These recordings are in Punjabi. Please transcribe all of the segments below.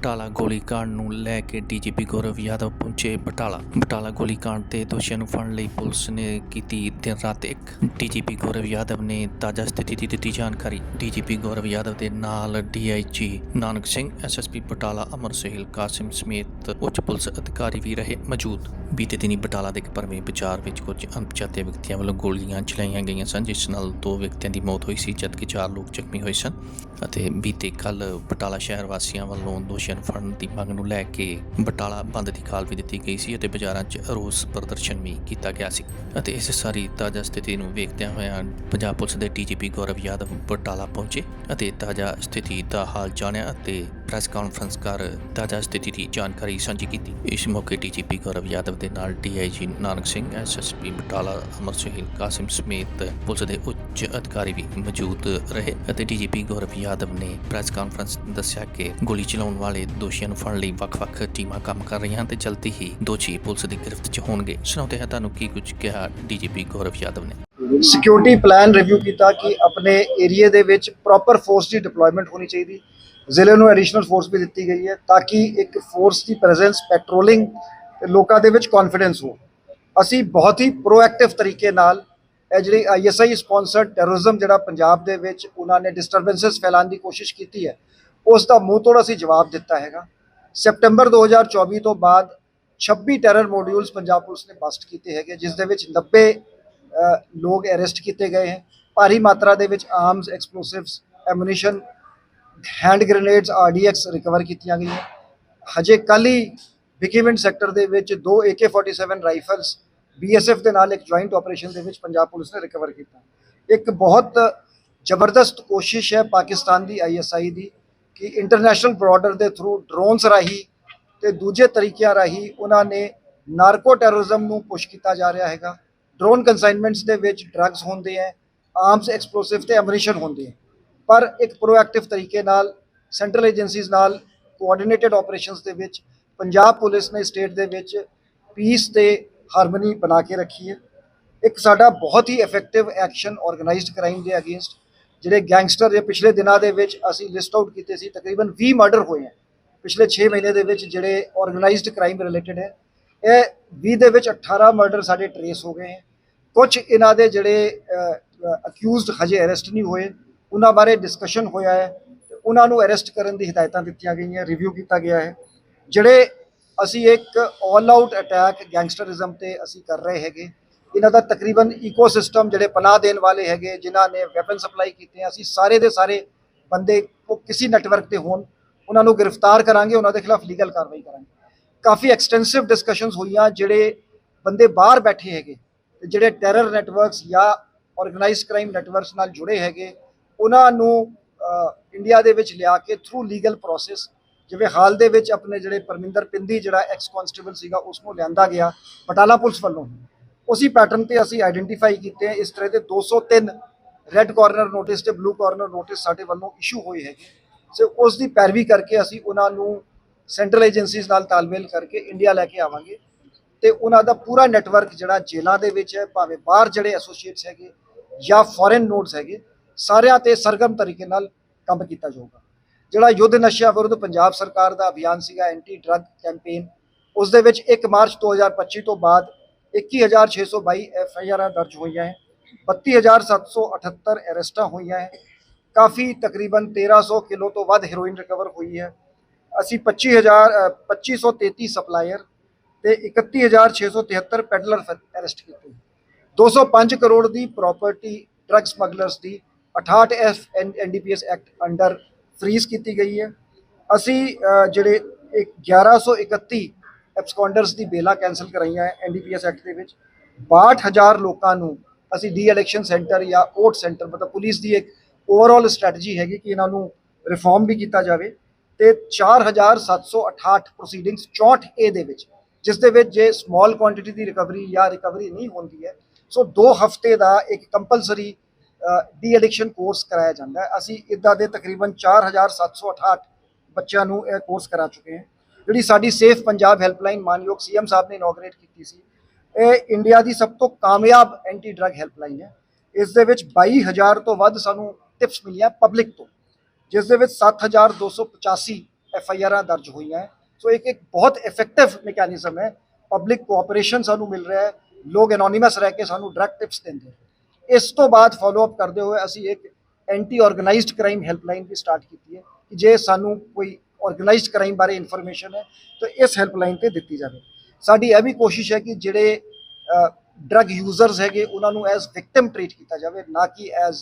ਬਟਾਲਾ ਗੋਲੀ ਕਾਂਡ ਨੂੰ ਲੈ ਕੇ ਡੀਜੀਪੀ ਗੌਰਵ ਯਾਦਵ ਪਹੁੰਚੇ ਬਟਾਲਾ। ਬਟਾਲਾ ਗੋਲੀ ਕਾਂਡ ਤੇ ਦੋਸ਼ੀਆਂ ਨੂੰ ਫੜਨ ਲਈ ਪੁਲਿਸ ਨੇ ਕੀਤੀ ਦਿਨ ਰਾਤ ਇੱਕ। ਡੀਜੀਪੀ ਗੌਰਵ ਯਾਦਵ ਨੇ ਤਾਜ਼ਾ ਸਥਿਤੀ ਦੀ ਦਿੱਤੀ ਜਾਣਕਾਰੀ। ਡੀਜੀਪੀ ਗੌਰਵ ਯਾਦਵ ਦੇ ਨਾਲ ਡੀਆਈਜੀ ਨਾਨਕ ਸਿੰਘ ਐਸਐਸਪੀ ਬਟਾਲਾ, ਅਮਰ ਸਹਿਲ, ਕਾਸਿਮ ਸਮੇਤ ਉੱਚ ਪੁਲਿਸ ਅਧਿਕਾਰੀ ਵੀ ਰਹੇ ਮੌਜੂਦ। ਬੀਤੇ ਦਿਨੀ ਬਟਾਲਾ ਦੇ ਇੱਕ ਪਰਵੇਂ ਵਿਚਾਰ ਵਿੱਚ ਕੁਝ ਅਣਪਛਾਤੇ ਵਿਅਕਤੀਆਂ ਵੱਲੋਂ ਗੋਲੀਆਂ ਚਲਾਈਆਂ ਗਈਆਂ ਸਨ, ਜਿਸ ਨਾਲ ਦੋ ਵਿਅਕਤੀਆਂ ਦੀ ਮੌਤ ਹੋਈ ਸੀ, ਜਦਕਿ ਚਾਰ ਲੋਕ ਜ਼ਖਮੀ ਹੋਏ ਸਨ ਅਤੇ ਬੀਤੇ ਕੱਲ ਬਟਾਲਾ ਸ਼ਹਿਰ ਵਾਸੀਆਂ ਵੱਲੋਂ ਦੋਸ਼ੀ ਨੂੰ ਫੜਨ ਦੀ ਮੰਗ ਨੂੰ ਲੈ ਕੇ ਬਟਾਲਾ ਬੰਦ ਦੀ ਕਾਲ ਵੀ ਦਿੱਤੀ ਗਈ ਸੀ ਅਤੇ ਬਾਜ਼ਾਰਾਂ 'ਚ ਰੋਸ ਪ੍ਰਦਰਸ਼ਨ ਵੀ ਕੀਤਾ ਗਿਆ ਸੀ ਅਤੇ ਇਸ ਸਾਰੀ ਤਾਜ਼ਾ ਸਥਿਤੀ ਨੂੰ ਵੇਖਦਿਆਂ ਹੋਇਆਂ ਪੰਜਾਬ ਪੁਲਿਸ ਦੇ ਡੀਜੀਪੀ ਗੌਰਵ ਯਾਦਵ ਬਟਾਲਾ ਪਹੁੰਚੇ ਅਤੇ ਤਾਜ਼ਾ ਸਥਿਤੀ ਦਾ ਹਾਲ ਜਾਣਿਆ ਅਤੇ ਪ੍ਰੈਸ ਕਾਨਫਰੰਸ ਕਰ ਤਾਜ਼ਾ ਸਥਿਤੀ ਦੀ ਜਾਣਕਾਰੀ ਸਾਂਝੀ ਕੀਤੀ। ਇਸ ਮੌਕੇ ਡੀਜੀਪੀ ਗੌਰਵ ਯਾਦਵ ਦੇ ਨਾਲ ਡੀਆਈਜੀ ਨਾਨਕ ਸਿੰਘ, ਐਸਐਸਪੀ ਬਟਾਲਾ ਅਮਰ ਸੁਹੇਲ ਕਾਸਿਮ ਸਮੇਤ ਪੁਲਿਸ ਦੇ ਉੱਚ ਅਧਿਕਾਰੀ ਵੀ ਮੌਜੂਦ ਰਹੇ ਅਤੇ ਡੀਜੀਪੀ ਗੌਰਵ ਯਾਦਵ ਨੇ ਪ੍ਰੈਸ ਕਾਨਫਰੰਸ ਦੱਸਿਆ ਕਿ ਗੋਲੀ ਚਲਾਉਣ ਵਾਲੇ ਦੋਸ਼ੀਆਂ ਨੂੰ ਫੜਨ ਲਈ ਵੱਖ-ਵੱਖ ਟੀਮਾਂ ਕੰਮ ਕਰ ਰਹੀਆਂ ਹਨ ਤੇ ਜਲਦੀ ਹੀ ਦੋਸ਼ੀ ਪੁਲਿਸ ਦੀ ਗ੍ਰਿਫਤ 'ਚ ਹੋਣਗੇ। ਸੁਣਾਉਂਦੇ ਹਾਂ ਤੁਹਾਨੂੰ ਕੀ ਕੁਝ ਕਿਹਾ ਡੀਜੀਪੀ ਗੌਰਵ ਯਾਦਵ ਨੇ। ਸਿਕਿਉਰਿਟੀ ਪਲਾਨ ਰਿਵਿਊ ਕੀਤਾ ਕਿ ਆਪਣੇ ਏਰੀਆ ਦੇ ਵਿੱਚ ਪ੍ਰੋਪਰ ਫੋਰਸ ਦੀ ਡਿਪਲੋਇਮੈਂਟ ਹੋਣੀ ਚਾਹੀਦੀ। ਜ਼ਿਲ੍ਹੇ ਨੂੰ ਐਡੀਸ਼ਨਲ ਫੋਰਸ ਵੀ ਦਿੱਤੀ ਗਈ ਹੈ ਤਾਂ ਕਿ ਇੱਕ ਫੋਰਸ ਦੀ ਪ੍ਰੈਜ਼ੈਂਸ ਪੈਟਰੋਲਿੰਗ ਤੇ ਲੋਕਾਂ ਦੇ ਵਿੱਚ ਕੌਨਫੀਡੈਂਸ ਹੋ ਅਸੀਂ ਬਹੁਤ ਹੀ ਪ੍ਰੋਐਕਟਿਵ ਤਰੀਕੇ ਨਾਲ ਇਹ ਜਿਹੜੀ ਆਈਐਸਆਈ ਸਪਾਂਸਰਡ ਟੈਰਰਿਜ਼ਮ ਜਿਹੜਾ ਪੰਜਾਬ ਦੇ ਵਿੱਚ ਉਹਨਾਂ ਨੇ ਡਿਸਟਰਬੈਂਸਸ ਫੈਲਾਉਣ ਦੀ ਕੋਸ਼ਿਸ਼ ਕੀਤੀ ਹੈ, ਉਸ ਦਾ ਮੂੰਹ ਤੋੜ ਅਸੀਂ ਜਵਾਬ ਦਿੱਤਾ ਹੈਗਾ। ਸੈਪਟੈਂਬਰ 2024 ਤੋਂ ਬਾਅਦ 26 ਟੈਰਰ ਮੋਡਿਊਲਸ ਪੰਜਾਬ ਪੁਲਿਸ ਨੇ ਬਸਟ ਕੀਤੇ ਹੈਗੇ, ਜਿਸ ਦੇ ਵਿੱਚ 90 ਲੋਕ ਅਰੈਸਟ ਕੀਤੇ ਗਏ ਹੈ। ਭਾਰੀ ਮਾਤਰਾ ਦੇ ਵਿੱਚ arms explosives ammunition hand grenades RDX recover ਕੀਤੀਆਂ ਗਈਆਂ। ਹਜੇ ਕੱਲ੍ਹ ਹੀ ਵਿਕੀਮੈਂਟ ਸੈਕਟਰ ਦੇ ਵਿੱਚ ਦੋ AK47 ਰਾਈਫਲਸ ਬੀਐਸਐਫ ਦੇ ਨਾਲ ਇੱਕ ਜੁਆਇੰਟ ਆਪਰੇਸ਼ਨ ਦੇ ਵਿੱਚ ਪੰਜਾਬ ਪੁਲਿਸ ਨੇ ਰਿਕਵਰ ਕੀਤਾ। ਇੱਕ ਬਹੁਤ ਜ਼ਬਰਦਸਤ ਕੋਸ਼ਿਸ਼ ਹੈ ਪਾਕਿਸਤਾਨ ਦੀ ਆਈਐਸਆਈ ਦੀ, ਕਿ ਇੰਟਰਨੈਸ਼ਨਲ ਬਾਰਡਰ ਦੇ ਥਰੂ ਡਰੋਨਸ ਰਾਹੀਂ ਤੇ ਦੂਜੇ ਤਰੀਕਿਆਂ ਰਾਹੀਂ ਉਹਨਾਂ ਨੇ ਨਾਰਕੋ ਟੈਰਰਿਜ਼ਮ ਨੂੰ ਪੁਸ਼ ਕੀਤਾ ਜਾ ਰਿਹਾ ਹੈਗਾ। ਡਰੋਨ ਕਨਸਾਈਨਮੈਂਟਸ ਦੇ ਵਿੱਚ ਡਰੱਗਸ ਹੁੰਦੇ ਹੈ ਆਰਮਸ ਐਕਸਪਲੋਸਿਵ ਤੇ ਐਮਨੀਸ਼ਨ ਹੁੰਦੇ ਹੈ। ਪਰ ਇੱਕ ਪ੍ਰੋਐਕਟਿਵ ਤਰੀਕੇ ਨਾਲ ਸੈਂਟਰਲ ਏਜੰਸੀਜ਼ ਨਾਲ ਕੋਆਰਡੀਨੇਟਡ ਆਪਰੇਸ਼ਨਸ ਦੇ ਵਿੱਚ, ਪੰਜਾਬ ਪੁਲਿਸ ਨੇ ਸਟੇਟ ਦੇ ਵਿੱਚ ਪੀਸ ਤੇ ਹਾਰਮਨੀ ਬਣਾ ਕੇ ਰੱਖੀ ਹੈ। ਇੱਕ ਸਾਡਾ ਬਹੁਤ ਹੀ ਇਫੈਕਟਿਵ ਐਕਸ਼ਨ ਆਰਗੇਨਾਈਜ਼ਡ ਕ੍ਰਾਈਮ ਦੇ ਅਗੇਂਸਟ ਜਿਹੜੇ ਗੈਂਗਸਟਰ ਦੇ ਪਿਛਲੇ ਦਿਨਾਂ ਦੇ ਵਿੱਚ ਅਸੀਂ ਲਿਸਟ ਆਊਟ ਕੀਤੇ ਸੀ, ਤਕਰੀਬਨ 20 ਮਰਡਰ ਹੋਏ ਹੈ। ਪਿਛਲੇ 6 ਮਹੀਨੇ ਦੇ ਵਿੱਚ ਜਿਹੜੇ ਆਰਗੇਨਾਈਜ਼ਡ ਕ੍ਰਾਈਮ ਰਿਲੇਟਡ ਹੈ, ਇਹ 20 ਦੇ ਵਿੱਚ 18 ਮਰਡਰ ਸਾਡੇ ਟਰੇਸ ਹੋ ਗਏ ਹੈ। ਕੁਝ ਇਹਨਾਂ ਦੇ ਜਿਹੜੇ ਅਕਿਊਜ਼ਡ ਹਜੇ ਅਰੈਸਟ ਨਹੀਂ ਹੋਏ। ਉਹਨਾਂ ਬਾਰੇ ਡਿਸਕਸ਼ਨ ਹੋਇਆ ਹੈ ਤੇ ਉਹਨਾਂ ਨੂੰ ਅਰੈਸਟ ਕਰਨ ਦੀ ਹਦਾਇਤਾਂ ਦਿੱਤੀਆਂ ਗਈਆਂ ਰਿਵਿਊ ਕੀਤਾ ਗਿਆ ਹੈ। ਜਿਹੜੇ ਅਸੀਂ ਇੱਕ ਆਲ ਆਊਟ ਅਟੈਕ ਗੈਂਗਸਟਰਿਜ਼ਮ ਤੇ ਅਸੀਂ ਕਰ ਰਹੇ ਹੈਗੇ, ਇਹਨਾਂ ਦਾ ਤਕਰੀਬਨ ਇਕੋਸਿਸਟਮ ਜਿਹੜੇ ਪਨਾਹ ਦੇਣ ਵਾਲੇ ਹੈਗੇ, ਜਿਨ੍ਹਾਂ ਨੇ ਵੈਪਨ ਸਪਲਾਈ ਕੀਤੇ ਅਸੀਂ ਸਾਰੇ ਦੇ ਸਾਰੇ ਬੰਦੇ ਉਹ ਕਿਸੇ ਨੈਟਵਰਕ ਤੇ ਹੋਣ, ਉਹਨਾਂ ਨੂੰ ਗ੍ਰਿਫਤਾਰ ਕਰਾਂਗੇ, ਉਹਨਾਂ ਦੇ ਖਿਲਾਫ ਲੀਗਲ ਕਾਰਵਾਈ ਕਰਾਂਗੇ। ਕਾਫੀ ਐਕਸਟੈਂਸਿਵ ਡਿਸਕਸ਼ਨਸ ਹੋਈਆਂ, ਜਿਹੜੇ ਬੰਦੇ ਬਾਹਰ ਬੈਠੇ ਹੈਗੇ, ਤੇ ਜਿਹੜੇ ਟੈਰਰ ਨੈਟਵਰਕਸ ਜਾਂ ਆਰਗੇਨਾਈਜ਼ਡ ਕ੍ਰਾਈਮ ਨੈਟਵਰਕਸ ਨਾਲ ਜੁੜੇ ਹੈਗੇ ਉਹਨਾਂ ਨੂੰ ਇੰਡੀਆ ਦੇ ਵਿੱਚ ਲਿਆ ਕੇ ਥਰੂ ਲੀਗਲ ਪ੍ਰੋਸੈਸ ਜਿਵੇਂ ਹਾਲ ਦੇ ਵਿੱਚ ਆਪਣੇ ਜਿਹੜੇ ਪਰਮਿੰਦਰ ਪਿੰਦੀ ਜਿਹੜਾ ਐਕਸ ਕਨਸਟੇਬਲ ਸੀਗਾ ਉਸ ਨੂੰ ਲਿਆਂਦਾ ਗਿਆ ਬਟਾਲਾ ਪੁਲਿਸ ਵੱਲੋਂ। ਉਸੇ ਪੈਟਰਨ ਤੇ ਅਸੀਂ ਆਈਡੈਂਟੀਫਾਈ ਕੀਤੇ ਹੈ, ਇਸ ਤਰ੍ਹਾਂ ਦੇ 203 ਰੈੱਡ ਕਾਰਨਰ ਨੋਟਿਸ ਤੇ ਬਲੂ ਕਾਰਨਰ ਨੋਟਿਸ ਸਾਡੇ ਵੱਲੋਂ ਇਸ਼ੂ ਹੋਏ ਹੈਗੇ। ਸੋ ਉਸ ਦੀ ਪੈਰਵੀ ਕਰਕੇ ਅਸੀਂ ਉਹਨਾਂ ਨੂੰ ਸੈਂਟਰਲ ਏਜੰਸੀਜ਼ ਨਾਲ ਤਾਲਮੇਲ ਕਰਕੇ ਇੰਡੀਆ ਲੈ ਕੇ ਆਵਾਂਗੇ। ਤੇ ਉਹਨਾਂ ਦਾ ਪੂਰਾ ਨੈਟਵਰਕ ਜਿਹੜਾ ਜੇਲ੍ਹਾਂ ਦੇ ਵਿੱਚ ਹੈ, ਭਾਵੇਂ ਬਾਹਰ ਜਿਹੜੇ ਐਸੋਸੀਏਟਸ ਹੈਗੇ ਜਾਂ ਫੋਰਨ ਨੋਡਸ ਹੈਗੇ ਸਾਰਿਆਂ ਤੇ ਸਰਗਰਮ ਤਰੀਕੇ ਨਾਲ ਕੰਮ ਕੀਤਾ ਜਾਊਗਾ। ਜਿਹੜਾ ਯੁੱਧ ਨਸ਼ਿਆਂ ਵਿਰੁੱਧ ਪੰਜਾਬ ਸਰਕਾਰ ਦਾ ਅਭਿਆਨ ਸੀਗਾ ਐਂਟੀ ਡਰੱਗ ਕੈਂਪੇਨ ਉਸ ਦੇ ਵਿੱਚ 1 ਮਾਰਚ 2025 ਤੋਂ ਬਾਅਦ 21622 ਐਫ ਆਈ ਆਰਾਂ ਦਰਜ ਹੋਈਆਂ ਹੈ 32778 ਅਰੈਸਟਾਂ ਹੋਈਆਂ ਹੈ ਕਾਫੀ ਤਕਰੀਬਨ 1300 ਕਿਲੋ ਤੋਂ ਵੱਧ ਹੈਰੋਇਨ ਰਿਕਵਰ ਹੋਈ ਹੈ। ਅਸੀਂ 25000 ਅ, 2533 ਸਪਲਾਇਰ ਤੇ 31673 ਪੈਡਲਰ ਅਰੈਸਟ ਕੀਤੇ। 205 ਕਰੋੜ ਦੀ ਪ੍ਰਾਪਰਟੀ ਡਰੱਗ ਸਮਗਲਰਸ ਦੀ 68 F NDPS act under freeze ਕੀਤੀ ਗਈ ਹੈ। ਅਸੀਂ ਅ, ਜਿਹੜੇ ਇੱਕ 1131 ਐਬਸਕੌਂਡਰਸ ਦੀ ਬੇਲਾ ਕੈਨਸਲ ਕਰਾਈਆਂ ਹੈ ਐਨਡੀਪੀਐਸ ਐਕਟ ਦੇ ਵਿੱਚ। 62000 ਲੋਕਾਂ ਨੂੰ ਅਸੀਂ ਡੀ ਇਲੈਕਸ਼ਨ ਸੈਂਟਰ ਜਾਂ ਓਟ ਸੈਂਟਰ ਮਤਲਬ ਪੁਲਿਸ ਦੀ ਇੱਕ ਓਵਰਆਲ ਸਟ੍ਰੈਟਜੀ ਹੈਗੀ ਕਿ ਇਹਨਾਂ ਨੂੰ ਰਿਫਾਰਮ ਵੀ ਕੀਤਾ ਜਾਵੇ ਤੇ 4768 ਪ੍ਰੋਸੀਡਿੰਗਸ 64 ਏ ਦੇ ਵਿੱਚ ਜਿਸ ਦੇ ਵਿੱਚ ਜੇ ਸਮਾਲ ਕੁਆਂਟੀਟੀ ਦੀ ਰਿਕਵਰੀ ਜਾਂ ਰਿਕਵਰੀ ਨਹੀਂ ਹੁੰਦੀ ਹੈ ਸੋ 2 ਹਫ਼ਤੇ ਦਾ ਇੱਕ ਕੰਪਲਸਰੀ ਡੀ ਐਡਿਕਸ਼ਨ ਕੋਰਸ ਕਰਾਇਆ ਜਾਂਦਾ ਹੈ। ਅਸੀਂ ਇਦਾਂ ਦੇ ਤਕਰੀਬਨ 4768 ਬੱਚਿਆਂ ਨੂੰ ਇਹ ਕੋਰਸ ਕਰਾ ਚੁੱਕੇ ਹਾਂ। ਜਿਹੜੀ ਸਾਡੀ ਸੇਫ ਪੰਜਾਬ ਹੈਲਪਲਾਈਨ ਮਾਨਯੋਗ ਸੀਐਮ ਸਾਹਿਬ ਨੇ ਇਨੋਗਰੇਟ ਕੀਤੀ ਸੀ, ਇਹ ਇੰਡੀਆ ਦੀ ਸਭ ਤੋਂ ਕਾਮਯਾਬ ਐਂਟੀ ਡਰੱਗ ਹੈਲਪਲਾਈਨ ਹੈ। ਇਸ ਦੇ ਵਿੱਚ 22000 ਤੋਂ ਵੱਧ ਸਾਨੂੰ ਟਿਪਸ ਮਿਲੀਆਂ ਪਬਲਿਕ ਤੋਂ, ਜਿਸ ਦੇ ਵਿੱਚ 7285 ਐਫ ਆਈ ਆਰਾਂ ਦਰਜ ਹੋਈਆਂ ਹੈ। ਸੋ ਇੱਕ ਇੱਕ ਬਹੁਤ ਇਫੈਕਟਿਵ ਮੈਕੈਨਿਜ਼ਮ ਹੈ। ਪਬਲਿਕ ਕੋਆਪਰੇਸ਼ਨ ਸਾਨੂੰ ਮਿਲ ਰਿਹਾ ਹੈ। ਲੋਕ ਐਨੋਨਿਮਸ ਰਹਿ ਕੇ ਸਾਨੂੰ ਡਰੱਗ ਟਿਪਸ ਦਿੰਦੇ ਇਸ ਤੋਂ ਬਾਅਦ ਫਾਲੋ ਅਪ ਕਰਦੇ ਹੋਏ ਅਸੀਂ ਇੱਕ ਐਂਟੀ ਆਰਗੇਨਾਈਜ਼ਡ ਕ੍ਰਾਈਮ ਹੈਲਪਲਾਈਨ ਵੀ ਸਟਾਰਟ ਕੀਤੀ ਹੈ ਕਿ ਜੇ ਸਾਨੂੰ ਕੋਈ ਆਰਗੇਨਾਈਜ਼ਡ ਕ੍ਰਾਈਮ ਬਾਰੇ ਇਨਫੋਰਮੇਸ਼ਨ ਹੈ, ਤਾਂ ਇਸ ਹੈਲਪਲਾਈਨ ਤੇ ਦਿੱਤੀ ਜਾਵੇ। ਸਾਡੀ ਇਹ ਵੀ ਕੋਸ਼ਿਸ਼ ਹੈ ਕਿ ਜਿਹੜੇ ਡਰੱਗ ਯੂਜ਼ਰਸ ਹੈਗੇ, ਉਹਨਾਂ ਨੂੰ ਐਜ਼ ਵਿਕਟਮ ਟ੍ਰੀਟ ਕੀਤਾ ਜਾਵੇ, ਨਾ ਕਿ ਐਜ਼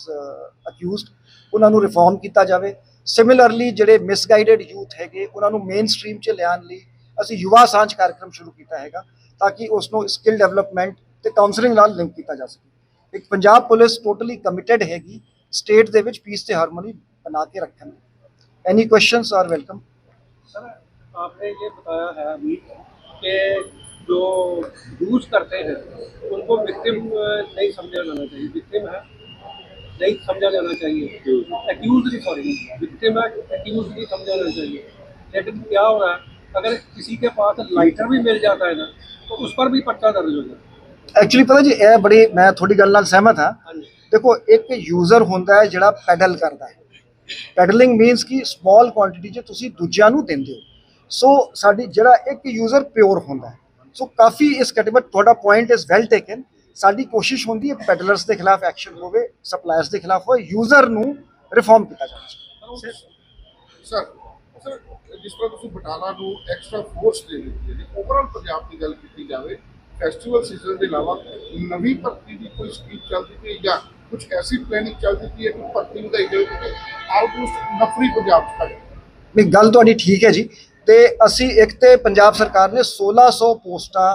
ਅਕਿਊਜ਼ਡ ਉਹਨਾਂ ਨੂੰ ਰਿਫਾਰਮ ਕੀਤਾ ਜਾਵੇ। ਸਿਮਿਲਰਲੀ ਜਿਹੜੇ ਮਿਸਗਾਈਡਡ ਯੂਥ ਹੈਗੇ, ਉਹਨਾਂ ਨੂੰ ਮੇਨ ਸਟ੍ਰੀਮ 'ਚ ਲਿਆਉਣ ਲਈ ਅਸੀਂ ਯੁਵਾ ਸਾਂਝ ਕਾਰਜਕ੍ਰਮ ਸ਼ੁਰੂ ਕੀਤਾ ਹੈਗਾ, ਤਾਂ ਕਿ ਉਸ ਨੂੰ ਸਕਿੱਲ ਡਿਵੈਲਪਮੈਂਟ ਤੇ ਕਾਉਂਸਲਿੰਗ ਨਾਲ ਲਿੰਕ ਕੀਤਾ ਜਾ ਸਕੇ। ਇੱਕ ਪੰਜਾਬ ਪੁਲਿਸ ਟੋਟਲੀ ਕਮਿਟਡ ਹੈਗੀ ਸਟੇਟ ਦੇ ਵਿੱਚ ਪੀਸ ਤੇ ਹਾਰਮੋਨੀ ਬਣਾ ਕੇ ਰੱਖਣ ਲਈ any questions are welcome sir आपने ये बताया है अभी कि जो यूज करते हैं उनको विक्टिम नहीं समझा जाना चाहिए विक्टिम है नहीं समझा जाना चाहिए एक्यूज नहीं सॉरी विक्टिम है एक्यूज नहीं समझा जाना चाहिए लेकिन क्या हो रहा है अगर किसी के पास लाइटर भी मिल जाता है ना तो उस पर भी पर्चा दर्ज हो जाता है ਐਕਚੁਅਲੀ ਪਤਾ ਜੀ ਇਹ ਬੜੀ ਮੈਂ ਤੁਹਾਡੀ ਗੱਲ ਨਾਲ ਸਹਿਮਤ ਹਾਂ। ਦੇਖੋ ਇੱਕ ਯੂਜ਼ਰ ਹੁੰਦਾ ਹੈ ਜਿਹੜਾ ਪੈਡਲ ਕਰਦਾ ਹੈ। ਪੈਡਲਿੰਗ ਮੀਨਸ ਕਿ ਸਮਾਲ ਕੁਆਂਟੀਟੀ 'ਚ ਤੁਸੀਂ ਦੂਜਿਆਂ ਨੂੰ ਦਿੰਦੇ ਹੋ। ਸੋ ਸਾਡੀ ਜਿਹੜਾ ਇੱਕ ਯੂਜ਼ਰ ਪਿਓਰ ਹੁੰਦਾ ਹੈ। ਸੋ ਕਾਫੀ ਇਸ ਕੈਟੇਗਰੀ ਤੁਹਾਡਾ ਪੁਆਇੰਟ ਇਜ਼ ਵੈਲ ਟੇਕਨ ਸਾਡੀ ਕੋਸ਼ਿਸ਼ ਹੁੰਦੀ ਹੈ ਪੈਡਲਰਸ ਦੇ ਖਿਲਾਫ ਐਕਸ਼ਨ ਹੋਵੇ ਸਪਲਾਇਰਸ ਦੇ ਖਿਲਾਫ ਹੋਵੇ ਯੂਜ਼ਰ ਨੂੰ ਰਿਫਾਰਮ ਕੀਤਾ ਜਾਵੇ। ਸਰ ਸਰ ਜਿਸ ਤਰ੍ਹਾਂ ਤੁਸੀਂ ਬਟਾਲਾ ਨੂੰ ਐਕਸਟਰਾ ਫੋਰਸ ਦੇ ਦਿੱਤੀ ਹੈ ਜੀ ਓਵਰਆਲ ਪੰਜਾਬ ਦੀ ਗੱਲ ਕੀਤੀ ਜਾਵੇ ਫੈਸਟੀਵਲ ਸੀਜ਼ਨ ਦੇ ਇਲਾਵਾ ਨਵੀਂ ਭਰਤੀ ਦੀ ਕੋਈ ਸਕੀਮ ਚੱਲਦੀ ਪਈ ਜਾਂ ਕੁਝ ਐਸੀ ਪਲੈਨਿੰਗ ਚੱਲਦੀ ਪਈ ਹੈ ਕਿ ਭਰਤੀ ਵਧਾਈ ਜਾਵੇ ਕਿਉਂਕਿ ਆਲਮੋਸਟ ਨਫਰੀ ਪੰਜਾਬ ਚ ਖੜੀ ਨਹੀਂ, ਗੱਲ ਤੁਹਾਡੀ ਠੀਕ ਹੈ ਜੀ। ਤੇ ਅਸੀਂ ਇੱਕ ਤੇ ਪੰਜਾਬ ਸਰਕਾਰ ਨੇ 1600 ਪੋਸਟਾਂ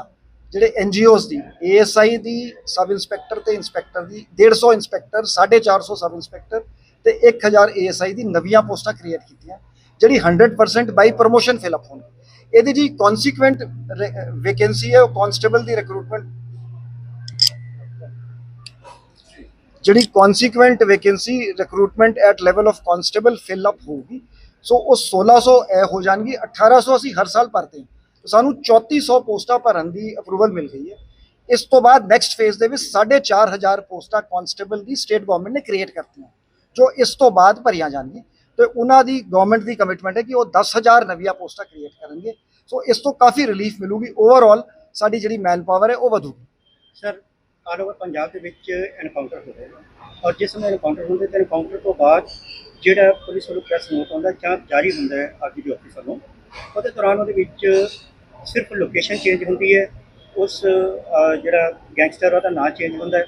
ਜਿਹੜੇ ਐਨਜੀਓਜ਼ ਦੀ ਏਐਸਆਈ ਦੀ, ਸਬ ਇੰਸਪੈਕਟਰ ਤੇ ਇੰਸਪੈਕਟਰ ਦੀ 150 ਇੰਸਪੈਕਟਰ 450 ਸਬ ਇੰਸਪੈਕਟਰ ਤੇ 1000 ਏਐਸਆਈ ਦੀ ਨਵੀਆਂ ਪੋਸਟਾਂ ਕ੍ਰੀਏਟ ਕੀਤੀਆਂ, ਜਿਹੜੀ 100% ਬਾਈ ਪ੍ਰੋਮੋਸ਼ਨ ਫਿਲ ਅਪ ਹੋਣਗੀ ਇਹਦੀ ਜੀ ਕਨਸੀਕੁਐਂਟ ਵੈਕੈਂਸੀ ਹੈ, ਉਹ ਕਨਸਟੇਬਲ ਦੀ ਰਿਕਰੂਟਮੈਂਟ ਜਿਹੜੀ consequent vacancy recruitment at level of constable fill up ਹੋਊਗੀ। ਸੋ ਉਹ 1600 ਇਹ ਹੋ ਜਾਣਗੀ 1800 ਅਸੀਂ ਹਰ ਸਾਲ ਭਰਦੇ ਹਾਂ। ਸਾਨੂੰ 3400 ਪੋਸਟਾਂ ਭਰਨ ਦੀ ਅਪਰੂਵਲ ਮਿਲ ਗਈ ਹੈ। ਇਸ ਤੋਂ ਬਾਅਦ ਨੈਕਸਟ ਫੇਜ਼ ਦੇ ਵਿੱਚ 4500 ਪੋਸਟਾਂ ਕਨਸਟੇਬਲ ਦੀ ਸਟੇਟ ਗਵਰਨਮੈਂਟ ਨੇ ਕ੍ਰੀਏਟ ਕਰਤੀਆਂ, ਜੋ ਇਸ ਤੋਂ ਬਾਅਦ ਭਰੀਆਂ ਜਾਣਗੀਆਂ। ਤੇ ਉਹਨਾਂ ਦੀ ਗਵਰਨਮੈਂਟ ਦੀ ਕਮਿਟਮੈਂਟ ਹੈ ਕਿ ਉਹ 10000 ਨਵੀਆਂ ਪੋਸਟਾਂ ਕ੍ਰੀਏਟ ਕਰਨਗੇ। ਸੋ ਇਸ ਤੋਂ ਕਾਫੀ ਰਿਲੀਫ ਮਿਲੂਗੀ। ਓਵਰਆਲ ਸਾਡੀ ਜਿਹੜੀ ਮੈਨ ਪਾਵਰ ਹੈ, ਉਹ ਵਧੂਗੀ। ਸਰ ਆਲ ਓਵਰ ਪੰਜਾਬ ਦੇ ਵਿੱਚ ਐਨਕਾਊਂਟਰ ਹੋ ਰਹੇ ਨੇ। ਔਰ ਜਿਸ ਸਮੇਂ ਐਨਕਾਊਂਟਰ ਹੁੰਦੇ, ਤੇ ਐਨਕਾਊਂਟਰ ਤੋਂ ਬਾਅਦ ਜਿਹੜਾ ਪੁਲਿਸ ਵੱਲੋਂ ਪ੍ਰੈਸ ਨੋਟ ਆਉਂਦਾ, ਜਾਂ ਜਾਰੀ ਹੁੰਦਾ ਹੈ ਆਰਜੀਡੀ ਆਫਿਸ ਵੱਲੋਂ, ਉਹਦੇ ਦੌਰਾਨ ਉਹਦੇ ਵਿੱਚ ਸਿਰਫ ਲੋਕੇਸ਼ਨ ਚੇਂਜ ਹੁੰਦੀ ਹੈ। ਉਸ ਜਿਹੜਾ ਗੈਂਗਸਟਰ ਉਹਦਾ ਨਾਂ ਚੇਂਜ ਹੁੰਦਾ ਹੈ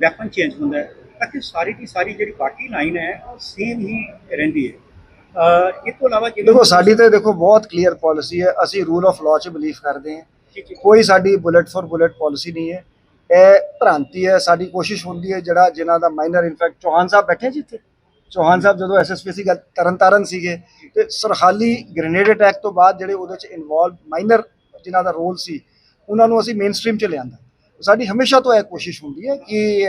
ਵੈਪਨ ਚੇਂਜ ਹੁੰਦਾ ਹੈ। ਬਾਕੀ ਸਾਰੀ ਦੀ ਸਾਰੀ ਜਿਹੜੀ ਬਾਕੀ ਲਾਈਨ ਹੈ ਉਹ ਸੇਮ ਹੀ ਰਹਿੰਦੀ ਹੈ। ਇਹ ਤੋਂ ਇਲਾਵਾ ਜਿਵੇਂ ਦੇਖੋ ਸਾਡੀ ਤੇ ਦੇਖੋ ਬਹੁਤ ਕਲੀਅਰ ਪਾਲਿਸੀ ਹੈ। ਅਸੀਂ ਰੂਲ ਆਫ ਲਾਅ 'ਚ ਬਿਲੀਵ ਕਰਦੇ ਹਾਂ। ਕੋਈ ਸਾਡੀ ਬੁਲੇਟ ਫॉर ਬੁਲੇਟ ਪਾਲਿਸੀ ਨਹੀਂ ਹੈ। ਇਹ ਭ੍ਰਾਂਤੀ ਹੈ ਸਾਡੀ ਕੋਸ਼ਿਸ਼ ਹੁੰਦੀ ਹੈ ਜਿਹੜਾ ਜਿਨ੍ਹਾਂ ਦਾ minor in fact Chauhan sahib ਬੈਠੇ ਜਿੱਥੇ ਚੌਹਾਨ ਸਾਹਿਬ ਜਦੋਂ ਐਸਐਸਪੀ ਸੀ ਤਰਨਤਾਰਨ ਸੀਗੇ। ਤੇ ਸਰਹਾਲੀ ਗ੍ਰੇਨੇਡ ਅਟੈਕ ਤੋਂ ਬਾਅਦ ਜਿਹੜੇ ਉਹਦੇ ਚ ਇਨਵੋਲਵ ਮਾਈਨਰ ਜਿਨ੍ਹਾਂ ਦਾ ਰੋਲ ਸੀ ਉਹਨਾਂ ਨੂੰ ਅਸੀਂ ਮੇਨ ਸਟ੍ਰੀਮ ਚ ਲਿਆਂਦਾ। ਸਾਡੀ ਹਮੇਸ਼ਾ ਤੋਂ ਇਹ ਕੋਸ਼ਿਸ਼ ਹੁੰਦੀ ਹੈ ਕਿ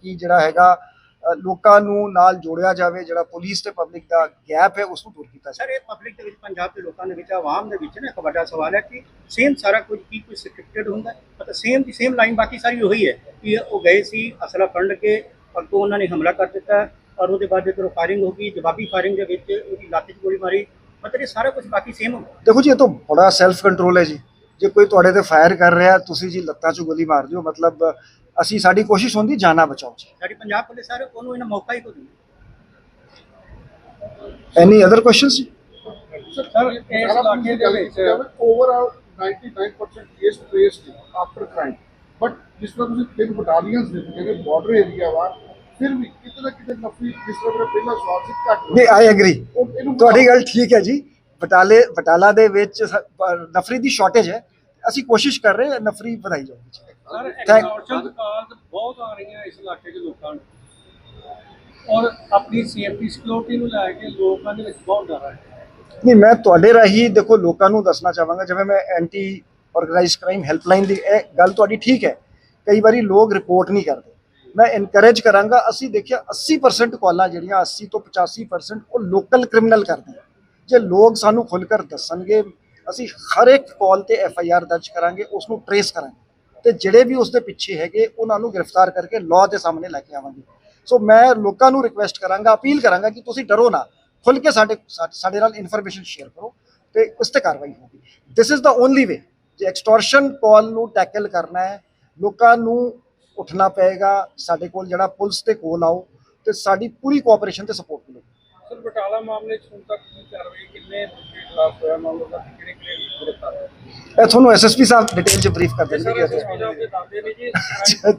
ਕਿ ਜਿਹੜਾ ਹੈਗਾ ਲੋਕਾਂ ਨੂੰ ਨਾਲ ਜੋੜਿਆ ਜਾਵੇ ਜਿਹੜਾ ਪੁਲਿਸ ਤੇ ਪਬਲਿਕ ਦਾ ਗੈਪ ਹੈ ਉਸ ਨੂੰ ਦੂਰ ਕੀਤਾ ਜਾਵੇ। ਸਰ ਇਹ ਪਬਲਿਕ ਦੇ ਵਿੱਚ ਪੰਜਾਬ ਦੇ ਲੋਕਾਂ ਦੇ ਵਿੱਚ ਆਵਾਮ ਦੇ ਵਿੱਚ ਨਾ ਇੱਕ ਵੱਡਾ ਸਵਾਲ ਹੈ ਕਿ ਸੇਮ ਸਾਰਾ ਕੁਝ ਕੀ ਕੁਝ ਸਕ੍ਰਿਪਟਡ ਹੁੰਦਾ ਹੈ? ਮਤਲਬ ਸੇਮ ਦੀ ਸੇਮ ਲਾਈਨ ਬਾਕੀ ਸਾਰੀ ਉਹੀ ਹੈ ਕਿ ਉਹ ਗਏ ਸੀ ਅਸਲਾ ਫੜ ਕੇ ਅੱਗੋਂ ਉਹਨਾਂ ਨੇ ਹਮਲਾ ਕਰ ਦਿੱਤਾ ਔਰ ਉਹਦੇ ਬਾਅਦ ਜਦੋਂ ਫਾਇਰਿੰਗ ਹੋ ਗਈ ਜਵਾਬੀ ਫਾਇਰਿੰਗ ਦੇ ਵਿੱਚ ਉਹਦੀ ਲੱਤ 'ਚ ਗੋਲੀ ਮਾਰੀ ਮਤਲਬ ਇਹ ਸਾਰਾ ਕੁਝ ਬਾਕੀ ਸੇਮ ਹੁੰਦਾ ਦੇਖੋ ਜੀ ਇਹ ਤਾਂ ਬੜਾ ਸੈਲਫ ਕੰਟਰੋਲ ਹੈ ਜੀ। ਜੇ ਕੋਈ ਤੁਹਾਡੇ ਤੇ ਫਾਇਰ ਕਰ ਰਿਹਾ ਤੁਸੀਂ ਜੀ ਲੱਤਾਂ 'ਚ ਗੋਲੀ ਮਾਰ ਦਿਓ। ਮਤਲਬ ਅਸੀਂ ਸਾਡੀ ਕੋਸ਼ਿਸ਼ ਹੁੰਦੀ ਜਾਨਾਂ ਬਚਾਓ ਜੀ ਸਾਡੀ ਪੰਜਾਬ ਪੁਲਿਸ ਸਰ ਉਹਨੂੰ ਇਹਨਾਂ ਮੌਕਾ ਹੀ ਕੋ ਦਿੰਦੀ ਐਨੀ ਅਦਰ ਕੁਐਸਚਨਸ ਜੀ ਸਰ ਇਸ ਇਲਾਕੇ ਦੇ ਵਿੱਚ overall 99% case traced after crime but ਜਿਸ ਤਰ੍ਹਾਂ ਤੁਸੀਂ ਤਿੰਨ ਬਟਾਲੀਅਨਸ ਦਿੱਤੇ ਨੇ ਬਾਰਡਰ ਏਰੀਆ ਵਾ ਫਿਰ ਵੀ ਕਿਤੇ ਨਾ ਕਿਤੇ ਨਫਰੀ ਜਿਸ ਤਰ੍ਹਾਂ ਮੇਰਾ ਪਹਿਲਾ ਸਵਾਲ ਸੀ ਘੱਟ। ਨਹੀਂ ਆਈ ਐਗਰੀ ਤੁਹਾਡੀ ਗੱਲ ਠੀਕ ਹੈ ਜੀ। ਬਟਾਲੇ ਬਟਾਲਾ ਦੇ ਵਿੱਚ ਨਫਰੀ ਦੀ ਸ਼ਾਰਟੇਜ ਹੈ। ਅਸੀਂ ਕੋਸ਼ਿਸ਼ ਕਰ ਰਹੇ ਹਾਂ ਨਫਰੀ ਵਧਾਈ ਜਾਊਗੀ ਸਰ ਕਾਲਸ ਬਹੁਤ ਆ ਰਹੀਆਂ ਇਸ ਇਲਾਕੇ ਦੇ ਲੋਕਾਂ ਨੂੰ। ਔਰ ਆਪਣੀ ਸੇਫਟੀ ਸਿਕਿਉਰਿਟੀ ਨੂੰ ਲੈ ਕੇ ਲੋਕਾਂ ਦੇ ਵਿੱਚ ਬਹੁਤ ਡਰ ਹੈ। ਨਹੀਂ ਮੈਂ ਤੁਹਾਡੇ ਰਾਹੀਂ ਦੇਖੋ ਲੋਕਾਂ ਨੂੰ ਦੱਸਣਾ ਚਾਹਾਂਗਾ। ਜਿਵੇਂ ਮੈਂ ਐਂਟੀ ਆਰਗੇਨਾਈਜ਼ਡ ਕ੍ਰਾਈਮ ਹੈਲਪਲਾਈਨ ਦੀ ਇਹ ਗੱਲ ਤੁਹਾਡੀ ਠੀਕ ਹੈ। ਕਈ ਵਾਰੀ ਲੋਕ ਰਿਪੋਰਟ ਨਹੀਂ ਕਰਦੇ। ਮੈਂ ਇਨਕਰੇਜ ਕਰਾਂਗਾ ਅਸੀਂ ਦੇਖਿਆ 80% ਕਾਲਾਂ ਜਿਹੜੀਆਂ 80 ਤੋਂ 85% ਉਹ ਲੋਕਲ ਕ੍ਰਿਮੀਨਲ ਕਰਦੇ ਆ ਜੇ ਲੋਕ ਸਾਨੂੰ ਖੁੱਲ ਕਰ ਦੱਸਣਗੇ, ਅਸੀਂ ਹਰ ਇੱਕ ਕਾਲ ਤੇ ਐਫ ਆਈ ਆਰ ਦਰਜ ਕਰਾਂਗੇ ਉਸ ਨੂੰ ਟਰੇਸ ਕਰਾਂਗੇ। ਤੇ ਜਿਹੜੇ ਵੀ ਉਸ ਦੇ ਪਿੱਛੇ ਹੈਗੇ, ਉਹਨਾਂ ਨੂੰ ਗ੍ਰਿਫਤਾਰ ਕਰਕੇ ਲਾਅ ਦੇ ਸਾਹਮਣੇ ਲੈ ਕੇ ਆਵਾਂਗੇ। ਸੋ ਮੈਂ ਲੋਕਾਂ ਨੂੰ ਰਿਕੁਐਸਟ ਕਰਾਂਗਾ, ਅਪੀਲ ਕਰਾਂਗਾ ਕਿ ਤੁਸੀਂ ਡਰੋ ਨਾ। ਖੁੱਲ ਕੇ ਸਾਡੇ, ਸਾ- ਸਾਡੇ ਨਾਲ ਇਨਫੋਰਮੇਸ਼ਨ ਸ਼ੇਅਰ ਕਰੋ ਤੇ ਉਸ ਤੇ ਕਾਰਵਾਈ ਹੋਊਗੀ। This is the only way ਜੇ ਐਕਸਟੋਰਸ਼ਨ ਕਾਲ ਨੂੰ ਟੈਕਲ ਕਰਨਾ ਹੈ, ਲੋਕਾਂ ਨੂੰ ਉੱਠਣਾ ਪਏਗਾ। ਸਾਡੇ ਕੋਲ ਜਿਹੜਾ ਪੁਲਿਸ ਤੇ ਕੋਲ ਆਓ ਤੇ ਸਾਡੀ ਪੂਰੀ ਕੋਆਪਰੇਸ਼ਨ ਤੇ ਸਪੋਰਟ ਮਿਲੇਗੀ। ਸਰ ਬਟਾਲਾ ਮਾਮਲੇ 'ਚ ਹੁਣ ਤੱਕ ਕੀ ਕਾਰਵਾਈ ਕਿੰਨੇ ਦੋਸ਼ੀ ਖਿਲਾਫ ਹੋਇਆ? ਮਾਮਲਾ ਦਾ ਕਿਹੜੇ ਕਿਹੜੇ ਗ੍ਰਿਫਤਾਰ ਹੋਏ ਇਹ ਤੁਹਾਨੂੰ ਐਸਐਸਪੀ ਸਾਹਿਬ ਡਿਟੇਲ ਚ ਬਰੀਫ ਕਰ ਦੇਣਗੇ ਸਰ ਕਿ ਐਸਐਸਪੀ ਸਾਹਿਬ ਦੇ ਦਾਦੇ ਨੇ ਜੀ।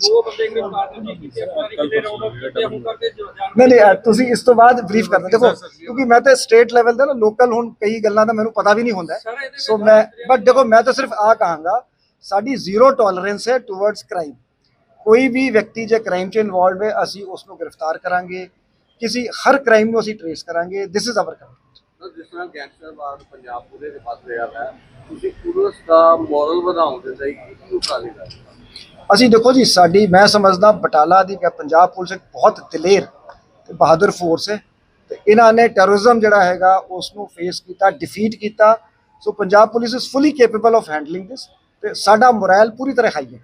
ਦੋ ਬੰਦੇ ਗ੍ਰਿਫਤਾਰ ਨੇ ਕੀਤੇ ਰਾਉਂਡ ਅਪ ਕੀਤੇ ਹੁਣ ਤੱਕ ਦੇ ਜਾਣ ਨਹੀਂ ਤੁਸੀਂ ਇਸ ਤੋਂ ਬਾਅਦ ਬਰੀਫ ਕਰਨਾ ਦੇਖੋ ਕਿਉਂਕਿ ਮੈਂ ਤਾਂ ਸਟੇਟ ਲੈਵਲ ਦਾ ਨਾ ਲੋਕਲ ਹੁਣ ਕਈ ਗੱਲਾਂ ਦਾ ਮੈਨੂੰ ਪਤਾ ਵੀ ਨਹੀਂ ਹੁੰਦਾ। ਸੋ ਮੈਂ ਬਟ ਦੇਖੋ ਮੈਂ ਤਾਂ ਸਿਰਫ ਆ ਕਹਾਂਗਾ ਸਾਡੀ ਜ਼ੀਰੋ ਟੋਲਰੈਂਸ ਹੈ ਟੁਵਰਡਸ ਕ੍ਰਾਈਮ ਕੋਈ ਵੀ ਵਿਅਕਤੀ ਜੇ ਕ੍ਰਾਈਮ 'ਚ ਇਨਵੋਲਵ ਹੈ ਅਸੀਂ ਉਸ ਨੂੰ ਗ੍ਰਿਫਤਾਰ ਕਰਾਂਗੇ। ਕਿਸੇ ਹਰ ਕ੍ਰਾਈਮ ਨੂੰ ਅਸੀਂ ਟ੍ਰੇਸ ਕਰਾਂਗੇ ਦਿਸ ਇਜ਼ ਆਵਰ ਕਮਿਟਮੈਂਟ ਜਿਸ ਤਰ੍ਹਾਂ ਗੈਂਗਸਟਰਵਾਦ ਪੰਜਾਬ ਪੂਰੇ ਦੇ ਵੱਧ ਰਿਹਾ ਹੈ ਤੁਸੀਂ ਪੁਲਿਸ ਦਾ ਮੋਰਲ ਵਧਾਉਣ ਦੇ ਲਈ ਕੀ ਉਪਰਾਲੇ ਕਰ ਅਸੀਂ ਦੇਖੋ ਜੀ ਸਾਡੀ ਮੈਂ ਸਮਝਦਾ ਬਟਾਲਾ ਦੀ ਪੰਜਾਬ ਪੁਲਿਸ ਇੱਕ ਬਹੁਤ ਦਲੇਰ ਤੇ ਬਹਾਦਰ ਫੋਰਸ ਹੈ ਤੇ ਇਹਨਾਂ ਨੇ ਟੈਰਰਿਜ਼ਮ ਜਿਹੜਾ ਹੈਗਾ ਉਸ ਨੂੰ ਫੇਸ ਕੀਤਾ ਡਿਫੀਟ ਕੀਤਾ। So Punjab police is fully capable of handling this ਤੇ ਸਾਡਾ ਮੋਰਲ ਪੂਰੀ ਤਰ੍ਹਾਂ ਹਾਈ ਹੈ।